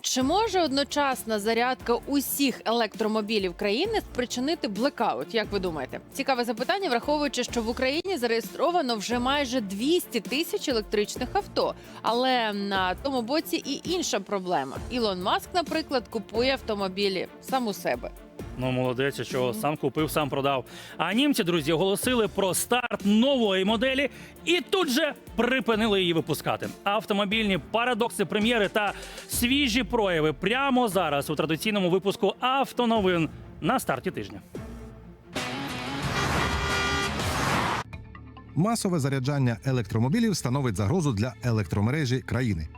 Чи може одночасна зарядка усіх електромобілів країни спричинити блекаут? Як ви думаєте? Цікаве запитання, враховуючи, що в Україні зареєстровано вже майже 200 тисяч електричних авто. Але на тому боці і інша проблема. Ілон Маск, наприклад, купує автомобілі сам у себе. Ну, молодець, що сам купив, сам продав. А німці, друзі, оголосили про старт нової моделі і тут же припинили її випускати. Автомобільні парадокси, прем'єри та свіжі прояви прямо зараз у традиційному випуску автоновин на старті тижня. Масове заряджання електромобілів становить загрозу для електромережі країни.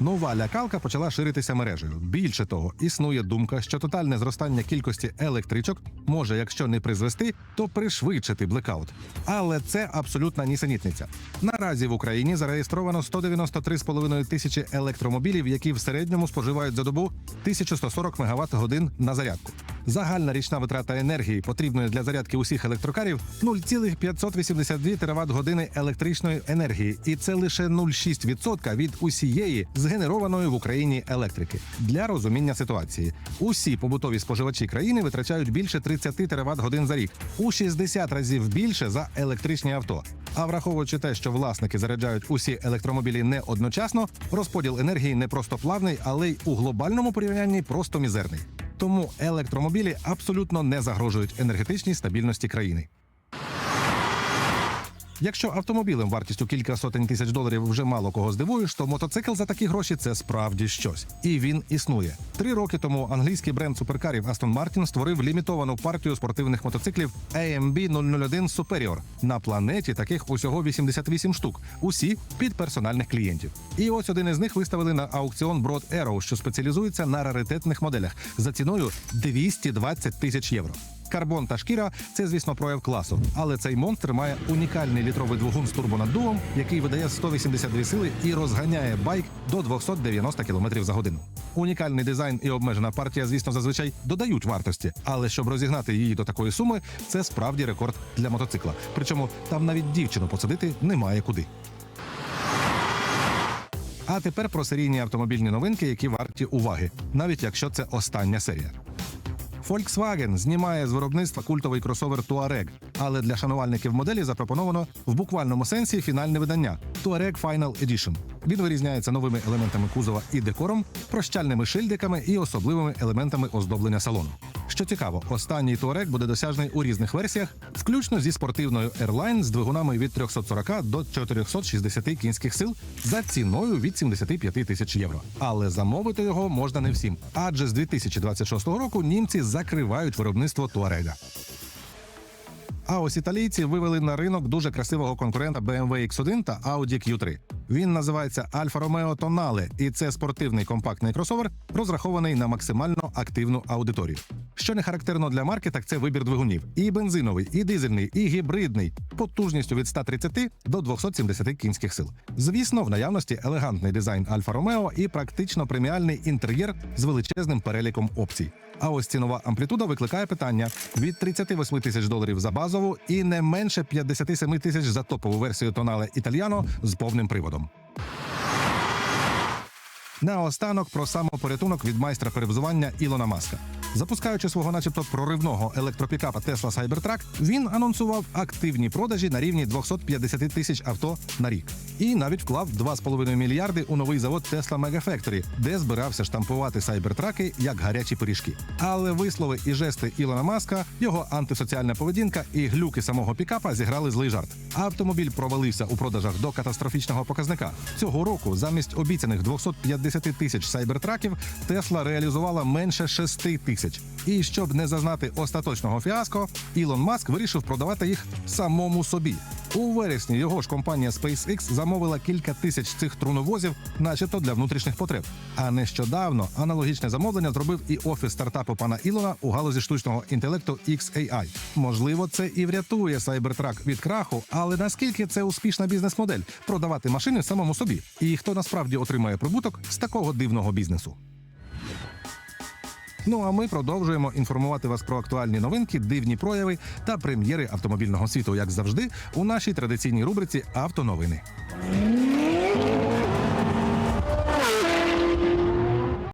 Нова лякалка почала ширитися мережею. Більше того, існує думка, що тотальне зростання кількості електричок може, якщо не призвести, то пришвидшити блекаут. Але це абсолютна нісенітниця. Наразі в Україні зареєстровано 193,5 тисячі електромобілів, які в середньому споживають за добу 1140 МВт годин на зарядку. Загальна річна витрата енергії, потрібної для зарядки усіх електрокарів, 0,582 тераватт години електричної енергії, і це лише 0,6% від усієї згенерованої в Україні електрики. Для розуміння ситуації, усі побутові споживачі країни витрачають більше 30 тераватт годин за рік, у 60 разів більше за електричні авто. А враховуючи те, що власники заряджають усі електромобілі не одночасно, розподіл енергії не просто плавний, але й у глобальному порівнянні просто мізерний. Тому електромобілі абсолютно не загрожують енергетичній стабільності країни. Якщо автомобілем вартістю кілька сотень тисяч доларів вже мало кого здивуєш, то мотоцикл за такі гроші це справді щось. І він існує. Три роки тому англійський бренд суперкарів Aston Martin створив лімітовану партію спортивних мотоциклів AMB 001 Superior. На планеті таких усього 88 штук, усі під персональних клієнтів. І ось один із них виставили на аукціон Broad Arrow, що спеціалізується на раритетних моделях за ціною 220 тисяч євро. Карбон та шкіра це, звісно, прояв класу, але цей монстр має унікальний літровий двигун з турбонаддувом, який видає 182 сили і розганяє байк до 290 км за годину. Унікальний дизайн і обмежена партія, звісно, зазвичай додають вартості, але щоб розігнати її до такої суми, це справді рекорд для мотоцикла. Причому там навіть дівчину посадити немає куди. А тепер про серійні автомобільні новинки, які варті уваги, навіть якщо це остання серія. Volkswagen знімає з виробництва культовий кросовер Touareg, але для шанувальників моделі запропоновано в буквальному сенсі фінальне видання Touareg Final Edition. Він вирізняється новими елементами кузова і декором, прощальними шильдиками і особливими елементами оздоблення салону. Що цікаво, останній туарек буде досяжний у різних версіях, включно зі спортивною Airline з двигунами від 340 до 460 кінських сил за ціною від 75 тисяч євро. Але замовити його можна не всім, адже з 2026 року німці закривають виробництво Туарега. А ось італійці вивели на ринок дуже красивого конкурента BMW X1 та Audi Q3. Він називається Alfa Romeo Tonale, і це спортивний компактний кросовер, розрахований на максимально активну аудиторію. Що не характерно для марки, так це вибір двигунів: і бензиновий, і дизельний, і гібридний, потужністю від 130 до 270 кінських сил. Звісно, в наявності елегантний дизайн Alfa Romeo і практично преміальний інтер'єр з величезним переліком опцій. А ось цінова амплітуда викликає питання від 38 тисяч доларів за базову і не менше 57 тисяч за топову версію тонале Італіано з повним приводом. Наостанок про самопорятунок від майстра перевзування Ілона Маска. Запускаючи свого, начебто, проривного електропікапа Tesla Cybertruck, він анонсував активні продажі на рівні 250 тисяч авто на рік. І навіть вклав 2,5 мільярди у новий завод Tesla Megafactory, де збирався штампувати сайбертраки як гарячі пиріжки. Але вислови і жести Ілона Маска, його антисоціальна поведінка і глюки самого пікапа зіграли злий жарт. Автомобіль провалився у продажах до катастрофічного показника. Цього року замість обіцяних 250 тисяч сайбертраків Тесла реалізувала менше 6 тисяч. І щоб не зазнати остаточного фіаско, Ілон Маск вирішив продавати їх самому собі. У вересні його ж компанія SpaceX замовила кілька тисяч цих труновозів, начебто для внутрішніх потреб. А нещодавно аналогічне замовлення зробив і офіс стартапу пана Ілона у галузі штучного інтелекту XAI. Можливо, це і врятує Cybertruck від краху, але наскільки це успішна бізнес-модель продавати машини самому собі? І хто насправді отримає прибуток з такого дивного бізнесу? Ну а ми продовжуємо інформувати вас про актуальні новинки, дивні прояви та прем'єри автомобільного світу, як завжди, у нашій традиційній рубриці Автоновини.